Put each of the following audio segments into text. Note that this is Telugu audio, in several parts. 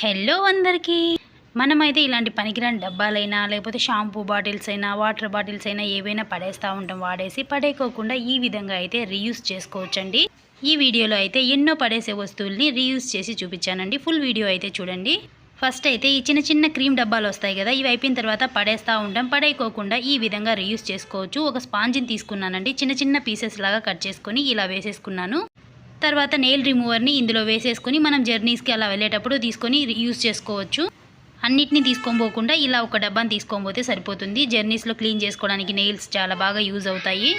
హలో అందరికీ. మనమైతే ఇలాంటి పనికిరాని డబ్బాలైనా లేకపోతే షాంపూ బాటిల్స్ అయినా వాటర్ బాటిల్స్ అయినా ఏవైనా పడేస్తూ ఉంటాం. వాడేసి పడేయకోకుండా ఈ విధంగా అయితే రీయూస్ చేసుకోవచ్చండి. ఈ వీడియోలో అయితే ఎన్నో పడేసే వస్తువుల్ని రీయూస్ చేసి చూపించానండి. ఫుల్ వీడియో అయితే చూడండి. ఫస్ట్ అయితే ఈ చిన్న చిన్న క్రీమ్ డబ్బాలు వస్తాయి కదా ఇవి అయిపోయిన తర్వాత పడేస్తూ ఉంటాం. పడేయకోకుండా ఈ విధంగా రీయూస్ చేసుకోవచ్చు. ఒక స్పాంజిని తీసుకున్నానండి. చిన్న చిన్న పీసెస్ లాగా కట్ చేసుకొని ఇలా వేసేసుకున్నాను. తర్వాత నెయిల్ రిమూవర్ని ఇందులో వేసేసుకొని మనం జర్నీస్కి అలా వెళ్ళేటప్పుడు తీసుకొని యూస్ చేసుకోవచ్చు. అన్నిటిని తీసుకోబోకుండా ఇలా ఒక డబ్బాని తీసుకోబోతే సరిపోతుంది. జర్నీస్లో క్లీన్ చేసుకోవడానికి నెయిల్స్ చాలా బాగా యూజ్ అవుతాయి.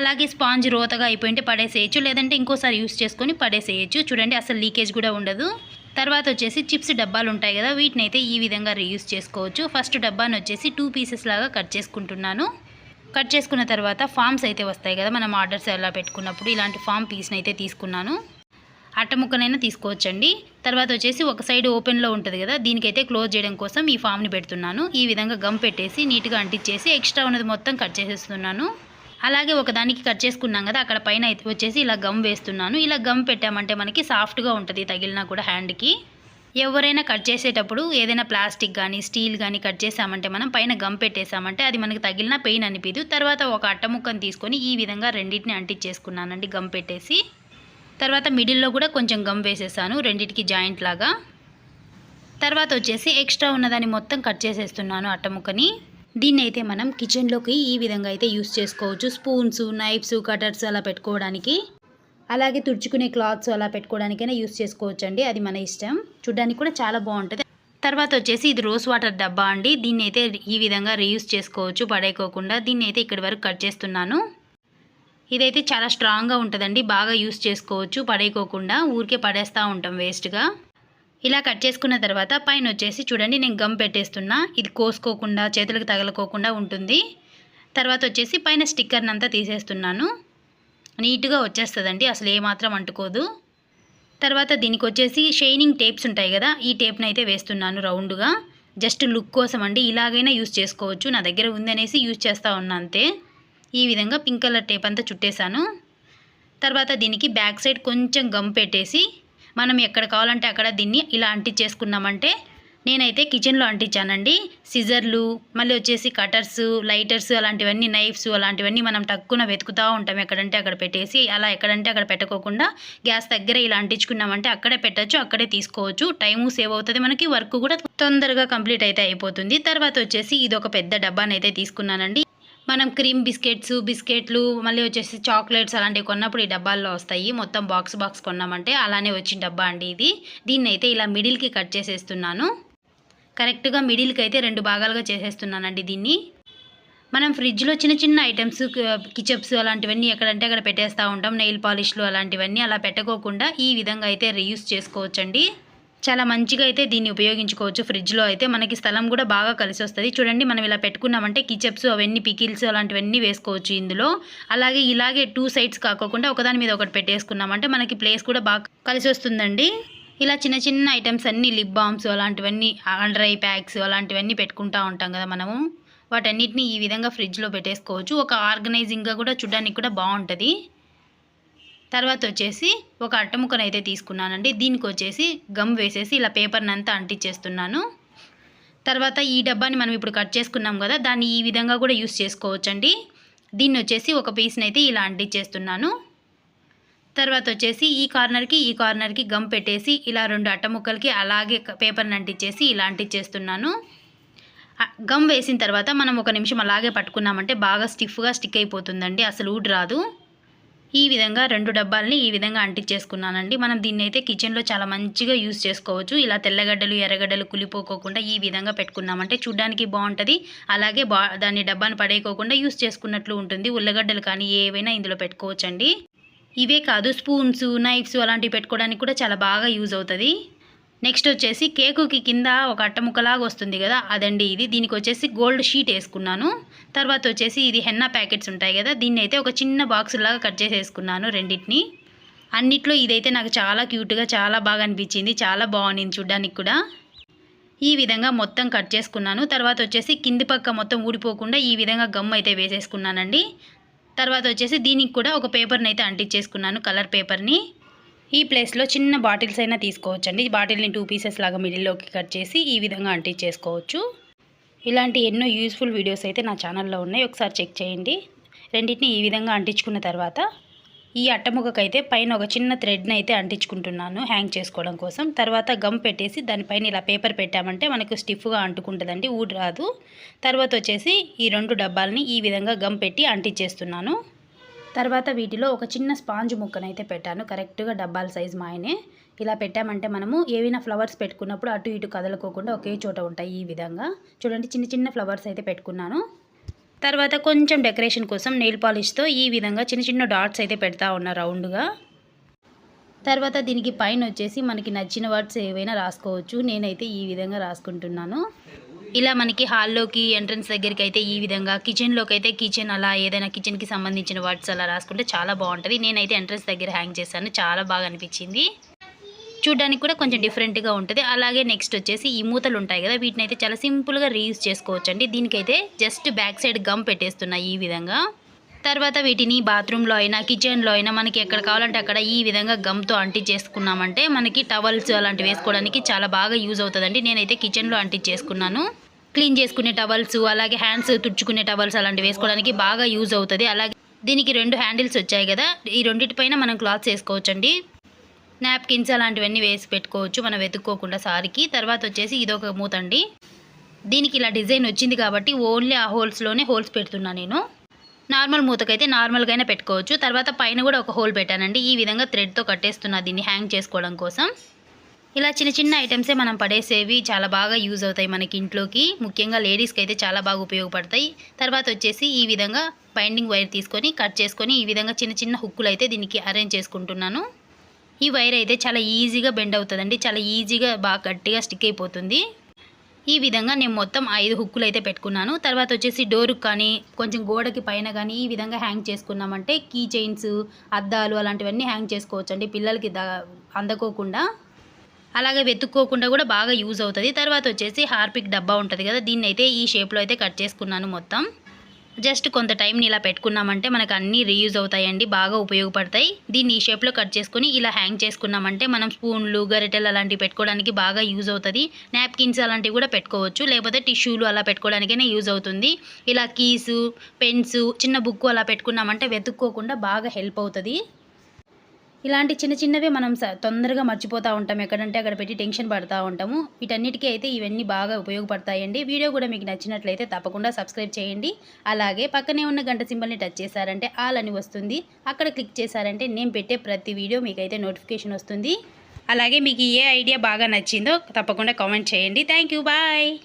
అలాగే స్పాంజ్ రోతగా అయిపోయింటే పడేసేయచ్చు. లేదంటే ఇంకోసారి యూస్ చేసుకొని పడేసేయచ్చు. చూడండి అసలు లీకేజ్ కూడా ఉండదు. తర్వాత వచ్చేసి చిప్స్ డబ్బాలు ఉంటాయి కదా వీటిని అయితే ఈ విధంగా రీయూస్ చేసుకోవచ్చు. ఫస్ట్ డబ్బాను వచ్చేసి టూ పీసెస్ లాగా కట్ చేసుకుంటున్నాను. కట్ చేసుకున్న తర్వాత ఫామ్స్ అయితే వస్తాయి కదా మనం ఆర్డర్స్ ఎలా పెట్టుకున్నప్పుడు ఇలాంటి ఫామ్ పీస్ని అయితే తీసుకున్నాను. అట్ట ముక్కనైనా తీసుకోవచ్చండి. తర్వాత వచ్చేసి ఒక సైడ్ ఓపెన్లో ఉంటుంది కదా దీనికైతే క్లోజ్ చేయడం కోసం ఈ ఫామ్ని పెడుతున్నాను. ఈ విధంగా గమ్ పెట్టేసి నీట్గా అంటించేసి ఎక్స్ట్రా ఉన్నది మొత్తం కట్ చేసేస్తున్నాను. అలాగే ఒకదానికి కట్ చేసుకున్నాం కదా అక్కడ పైన అయితే వచ్చేసి ఇలా గమ్ వేస్తున్నాను. ఇలా గమ్ పెట్టామంటే మనకి సాఫ్ట్గా ఉంటుంది తగిలినా కూడా హ్యాండ్కి. ఎవరైనా కట్ చేసేటప్పుడు ఏదైనా ప్లాస్టిక్ కానీ స్టీల్ కానీ కట్ చేసామంటే మనం పైన గమ్ పెట్టేసామంటే అది మనకు తగిలిన పెయిన్ అనిపించదు తర్వాత ఒక అట్టముక్కను తీసుకొని ఈ విధంగా రెండింటిని అంటించేసుకున్నానండి గమ్ పెట్టేసి. తర్వాత మిడిల్లో కూడా కొంచెం గమ్ వేసేసాను రెండింటికి జాయింట్ లాగా. తర్వాత వచ్చేసి ఎక్స్ట్రా ఉన్నదాన్ని మొత్తం కట్ చేసేస్తున్నాను అట్టముక్కని దీన్ని అయితే మనం కిచెన్లోకి ఈ విధంగా అయితే యూస్ చేసుకోవచ్చు. స్పూన్స్ నైఫ్స్ కటర్స్ అలా పెట్టుకోవడానికి. అలాగే తుడుచుకునే క్లాత్స్ అలా పెట్టుకోవడానికైనా యూస్ చేసుకోవచ్చు అండి అది మన ఇష్టం. చూడడానికి కూడా చాలా బాగుంటుంది. తర్వాత వచ్చేసి ఇది రోజ్ వాటర్ డబ్బా అండి. దీన్ని అయితే ఈ విధంగా రీయూస్ చేసుకోవచ్చు పడేయకోకుండా. దీన్ని అయితే ఇక్కడి వరకు కట్ చేస్తున్నాను. ఇదైతే చాలా స్ట్రాంగ్గా ఉంటుందండి. బాగా యూస్ చేసుకోవచ్చు పడేయకోకుండా. ఊరికే పడేస్తూ ఉంటాం వేస్ట్గా. ఇలా కట్ చేసుకున్న తర్వాత పైన వచ్చేసి చూడండి నేను గమ్ పెట్టేస్తున్నా. ఇది కోసుకోకుండా చేతులకు తగలకోకుండా ఉంటుంది. తర్వాత వచ్చేసి పైన స్టిక్కర్ని అంతా తీసేస్తున్నాను. నీట్గా వచ్చేస్తుందండి. అసలు ఏమాత్రం అంటుకోదు. తర్వాత దీనికి వచ్చేసి షైనింగ్ టేప్స్ ఉంటాయి కదా ఈ టేప్ని అయితే వేస్తున్నాను రౌండ్గా. జస్ట్ లుక్ కోసం అండి. ఇలాగైనా యూస్ చేసుకోవచ్చు. నా దగ్గర ఉందనేసి యూజ్ చేస్తూ ఉన్నా అంతే. ఈ విధంగా పింక్ కలర్ టేప్ అంతా చుట్టేశాను. తర్వాత దీనికి బ్యాక్ సైడ్ కొంచెం గమ్ పెట్టేసి మనం ఎక్కడ కావాలంటే అక్కడ దీన్ని ఇలా అంటించేసుకున్నామంటే నేనైతే కిచెన్లో అంటించానండి. సిజర్లు మళ్ళీ వచ్చేసి కటర్స్ లైటర్స్ అలాంటివన్నీ నైఫ్స్ అలాంటివన్నీ మనం టక్కున వెతుకుతూ ఉంటాం. ఎక్కడంటే అక్కడ పెట్టేసి అలా ఎక్కడంటే అక్కడ పెట్టుకోకుండా గ్యాస్ దగ్గర ఇలా అంటించుకున్నామంటే అక్కడే పెట్టచ్చు అక్కడే తీసుకోవచ్చు. టైము సేవ్ అవుతుంది మనకి వర్క్ కూడా తొందరగా కంప్లీట్ అయితే అయిపోతుంది. తర్వాత వచ్చేసి ఇది ఒక పెద్ద డబ్బానైతే తీసుకున్నానండి. మనం క్రీమ్ బిస్కెట్స్ బిస్కెట్లు మళ్ళీ వచ్చేసి చాక్లెట్స్ అలాంటివి కొన్నప్పుడు ఈ డబ్బాల్లో వస్తాయి. మొత్తం బాక్స్ బాక్స్ కొన్నామంటే అలానే వచ్చిన డబ్బా అండి ఇది. దీన్ని అయితే ఇలా మిడిల్కి కట్ చేసేస్తున్నాను. కరెక్ట్గా మిడిల్కి అయితే రెండు భాగాలుగా చేసేస్తున్నానండి దీన్ని. మనం ఫ్రిడ్జ్లో చిన్న చిన్న ఐటమ్స్ కిచప్స్ అలాంటివన్నీ ఎక్కడంటే అక్కడ పెట్టేస్తూ ఉంటాం. నెయిల్ పాలిష్లు అలాంటివన్నీ అలా పెట్టుకోకుండా ఈ విధంగా అయితే రీయూస్ చేసుకోవచ్చండి. చాలా మంచిగా అయితే దీన్ని ఉపయోగించుకోవచ్చు. ఫ్రిడ్జ్లో అయితే మనకి స్థలం కూడా బాగా కలిసి వస్తుంది చూడండి మనం ఇలా పెట్టుకున్నామంటే కిచప్స్ అవన్నీ పికిల్స్ అలాంటివన్నీ వేసుకోవచ్చు ఇందులో. అలాగే ఇలాగే టూ సైడ్స్ కాకోకుండా ఒకదాని మీద ఒకటి పెట్టేసుకున్నామంటే మనకి ప్లేస్ కూడా బాగా కలిసి వస్తుందండి ఇలా చిన్న చిన్న ఐటమ్స్ అన్నీ లిప్ బామ్స్ అలాంటివన్నీ అండర్ ఐ ప్యాక్స్ అలాంటివన్నీ పెట్టుకుంటూ ఉంటాం కదా మనము. వాటన్నిటిని ఈ విధంగా ఫ్రిడ్జ్లో పెట్టేసుకోవచ్చు. ఒక ఆర్గనైజింగ్గా కూడా చూడడానికి కూడా బాగుంటుంది. తర్వాత వచ్చేసి ఒక అట్టముక్కను అయితే తీసుకున్నానండి. దీనికి వచ్చేసి గమ్ వేసేసి ఇలా పేపర్ని అంతా అంటించేస్తున్నాను తర్వాత ఈ డబ్బాని మనం ఇప్పుడు కట్ చేసుకున్నాం కదా దాన్ని ఈ విధంగా కూడా యూస్ చేసుకోవచ్చండి. దీన్ని వచ్చేసి ఒక పీస్ని అయితే ఇలా అంటించేస్తున్నాను తర్వాత వచ్చేసి ఈ కార్నర్కి ఈ కార్నర్కి గమ్ పెట్టేసి ఇలా రెండు అట్టముక్కలకి అలాగే పేపర్ని అంటించేసి ఇలా అంటించేస్తున్నాను గమ్ వేసిన తర్వాత మనం ఒక నిమిషం అలాగే పట్టుకున్నామంటే బాగా స్టిఫ్గా స్టిక్ అయిపోతుందండి అసలు ఊడ్ రాదు. ఈ విధంగా రెండు డబ్బాలని ఈ విధంగా అంటించేసుకున్నానండి మనం దీన్ని అయితే కిచెన్లో చాలా మంచిగా యూస్ చేసుకోవచ్చు. ఇలా తెల్లగడ్డలు ఎర్రగడ్డలు కులిపోకోకుండా ఈ విధంగా పెట్టుకున్నామంటే చూడ్డానికి బాగుంటుంది. అలాగే బా దాన్ని డబ్బాను పడేయకోకుండా యూస్ చేసుకున్నట్లు ఉంటుంది. ఉల్లగడ్డలు కానీ ఏవైనా ఇందులో పెట్టుకోవచ్చండి. ఇవే కాదు స్పూన్స్ నైఫ్స్ అలాంటివి పెట్టుకోవడానికి కూడా చాలా బాగా యూజ్ అవుతుంది. నెక్స్ట్ వచ్చేసి కేకుకి కింద ఒక అట్టముక్కలాగా వస్తుంది కదా అదండి ఇది. దీనికి వచ్చేసి గోల్డ్ షీట్ వేసుకున్నాను. తర్వాత వచ్చేసి ఇది హెన్నా ప్యాకెట్స్ ఉంటాయి కదా దీన్ని అయితే ఒక చిన్న బాక్స్ లాగా కట్ చేసేసుకున్నాను రెండింటిని. అన్నిట్లో ఇదైతే నాకు చాలా క్యూట్గా చాలా బాగా అనిపించింది చాలా బాగుంది చూడ్డానికి కూడా. ఈ విధంగా మొత్తం కట్ చేసుకున్నాను. తర్వాత వచ్చేసి కింది పక్క మొత్తం ఊడిపోకుండా ఈ విధంగా గమ్ అయితే వేసేసుకున్నానండి. తర్వాత వచ్చేసి దీనికి కూడా ఒక పేపర్ని అయితే అంటించేసుకున్నాను కలర్ పేపర్ని ఈ ప్లేస్లో చిన్న బాటిల్స్ అయినా తీసుకోవచ్చండి. బాటిల్ని టూ పీసెస్ లాగా మిడిల్లోకి కట్ చేసి ఈ విధంగా అంటించేసుకోవచ్చు. ఇలాంటి ఎన్నో యూస్ఫుల్ వీడియోస్ అయితే నా ఛానల్లో ఉన్నాయి. ఒకసారి చెక్ చేయండి. రెండింటిని ఈ విధంగా అంటించుకున్న తర్వాత ఈ అట్టముక్కకైతే పైన ఒక చిన్న థ్రెడ్ని అయితే అంటించుకుంటున్నాను హ్యాంగ్ చేసుకోవడం కోసం. తర్వాత గమ్ పెట్టేసి దానిపైన ఇలా పేపర్ పెట్టామంటే మనకు స్టిఫ్గా అంటుకుంటుందండి ఊడి రాదు. తర్వాత వచ్చేసి ఈ రెండు డబ్బాలని ఈ విధంగా గమ్ పెట్టి అంటించేస్తున్నాను. తర్వాత వీటిలో ఒక చిన్న స్పాంజ్ ముక్కనైతే పెట్టాను కరెక్ట్గా డబ్బాల సైజ్ మాయనే ఇలా పెట్టామంటే మనము ఏవైనా ఫ్లవర్స్ పెట్టుకున్నప్పుడు అటు ఇటు కదలకోకుండా ఒకే చోట ఉంటాయి ఈ విధంగా. చూడండి చిన్న చిన్న ఫ్లవర్స్ అయితే పెట్టుకున్నాను. తర్వాత కొంచెం డెకరేషన్ కోసం నెయిల్ పాలిష్తో ఈ విధంగా చిన్న చిన్న డాట్స్ అయితే పెడతా ఉన్నా రౌండ్గా. తర్వాత దీనికి పైన వచ్చేసి మనకి నచ్చిన వర్డ్స్ ఏవైనా రాసుకోవచ్చు. నేనైతే ఈ విధంగా రాసుకుంటున్నాను. ఇలా మనకి హాల్లోకి ఎంట్రన్స్ దగ్గరికి అయితే ఈ విధంగా కిచెన్లోకి అయితే కిచెన్ అలా ఏదైనా కిచెన్కి సంబంధించిన వర్డ్స్ అలా రాసుకుంటే చాలా బాగుంటుంది. నేనైతే ఎంట్రన్స్ దగ్గర హ్యాంగ్ చేశాను. చాలా బాగా అనిపించింది. చూడడానికి కూడా కొంచెం డిఫరెంట్గా ఉంటుంది. అలాగే నెక్స్ట్ వచ్చేసి ఈ మూతలు ఉంటాయి కదా వీటిని అయితే చాలా సింపుల్గా రీయూజ్ చేసుకోవచ్చండి. దీనికైతే జస్ట్ బ్యాక్ సైడ్ గమ్ పెట్టేస్తున్నాయి ఈ విధంగా. తర్వాత వీటిని బాత్రూంలో అయినా కిచెన్లో అయినా మనకి ఎక్కడ కావాలంటే అక్కడ ఈ విధంగా గమ్తో అంటి చేసుకున్నామంటే మనకి టవల్స్ అలాంటివి వేసుకోవడానికి చాలా బాగా యూజ్ అవుతుందండి. నేనైతే కిచెన్లో అంటించేసుకున్నాను క్లీన్ చేసుకునే టవల్స్ అలాగే హ్యాండ్స్ తుడుచుకునే టవల్స్ అలాంటివి వేసుకోవడానికి బాగా యూజ్ అవుతుంది. అలాగే దీనికి రెండు హ్యాండిల్స్ వచ్చాయి కదా ఈ రెండింటిపైన మనం క్లాత్స్ వేసుకోవచ్చండి. నాప్కిన్స్ అలాంటివన్నీ వేసి పెట్టుకోవచ్చు. మనం వెతుక్కోకుండా సారికి. తర్వాత వచ్చేసి ఇదొక మూత అండి దీనికి ఇలా డిజైన్ వచ్చింది కాబట్టి ఓన్లీ ఆ హోల్స్లోనే హోల్స్ పెడుతున్నా నేను. నార్మల్ మూతకైతే నార్మల్గానే పెట్టుకోవచ్చు. తర్వాత పైన కూడా ఒక హోల్ పెట్టానండి. ఈ విధంగా థ్రెడ్తో కట్టేస్తున్నా దీన్ని హ్యాంగ్ చేసుకోవడం కోసం. ఇలా చిన్న చిన్న ఐటమ్సే మనం పడేసేవి చాలా బాగా యూజ్ అవుతాయి మనకి ఇంట్లోకి. ముఖ్యంగా లేడీస్కి అయితే చాలా బాగా ఉపయోగపడతాయి. తర్వాత వచ్చేసి ఈ విధంగా బైండింగ్ వైర్ తీసుకొని కట్ చేసుకొని ఈ విధంగా చిన్న చిన్న హుక్కులు అయితే దీనికి అరేంజ్ చేసుకుంటున్నాను. ఈ వైర్ అయితే చాలా ఈజీగా బెండ్ అవుతుందండి. చాలా ఈజీగా బాగా గట్టిగా స్టిక్ అయిపోతుంది. ఈ విధంగా నేను మొత్తం ఐదు హుక్కులు అయితే పెట్టుకున్నాను. తర్వాత వచ్చేసి డోరుకు కానీ కొంచెం గోడకి పైన కానీ ఈ విధంగా హ్యాంగ్ చేసుకున్నామంటే కీ చైన్స్ అద్దాలు అలాంటివన్నీ హ్యాంగ్ చేసుకోవచ్చండి. పిల్లలకి ద అందకోకుండా. అలాగే వెతుక్కోకుండా కూడా బాగా యూజ్ అవుతుంది. తర్వాత వచ్చేసి హార్పిక్ డబ్బా ఉంటుంది కదా దీన్ని అయితే ఈ షేప్లో అయితే కట్ చేసుకున్నాను మొత్తం. జస్ట్ కొంత టైంని ఇలా పెట్టుకున్నామంటే మనకు అన్నీ రీయూజ్ అవుతాయండి బాగా ఉపయోగపడతాయి. దీన్ని ఈ షేప్లో కట్ చేసుకొని ఇలా హ్యాంగ్ చేసుకున్నామంటే మనం స్పూన్లు గరిటెలు అలాంటివి పెట్టుకోవడానికి బాగా యూజ్ అవుతుంది. నాప్కిన్స్ అలాంటివి కూడా పెట్టుకోవచ్చు. లేకపోతే టిష్యూలు అలా పెట్టుకోవడానికైనా యూజ్ అవుతుంది. ఇలా కీసు పెన్స్ చిన్న బుక్ అలా పెట్టుకున్నామంటే వెతుక్కోకుండా బాగా హెల్ప్ అవుతుంది. ఇలాంటి చిన్న చిన్నవి మనం స- తొందరగా మర్చిపోతూ ఉంటాం ఎక్కడంటే అక్కడ పెట్టి టెన్షన్ పడుతూ ఉంటాము. వీటన్నిటికీ అయితే ఇవన్నీ బాగా ఉపయోగపడతాయండి. వీడియో కూడా మీకు నచ్చినట్లయితే తప్పకుండా సబ్స్క్రైబ్ చేయండి. అలాగే పక్కనే ఉన్న గంట సింబల్ని టచ్ చేశారంటే ఆల్ అని వస్తుంది. అక్కడ క్లిక్ చేశారంటే నేను పెట్టే ప్రతి వీడియో మీకైతే నోటిఫికేషన్ వస్తుంది. అలాగే మీకు ఏ ఐడియా బాగా నచ్చిందో తప్పకుండా కామెంట్ చేయండి. Thank you. బాయ్.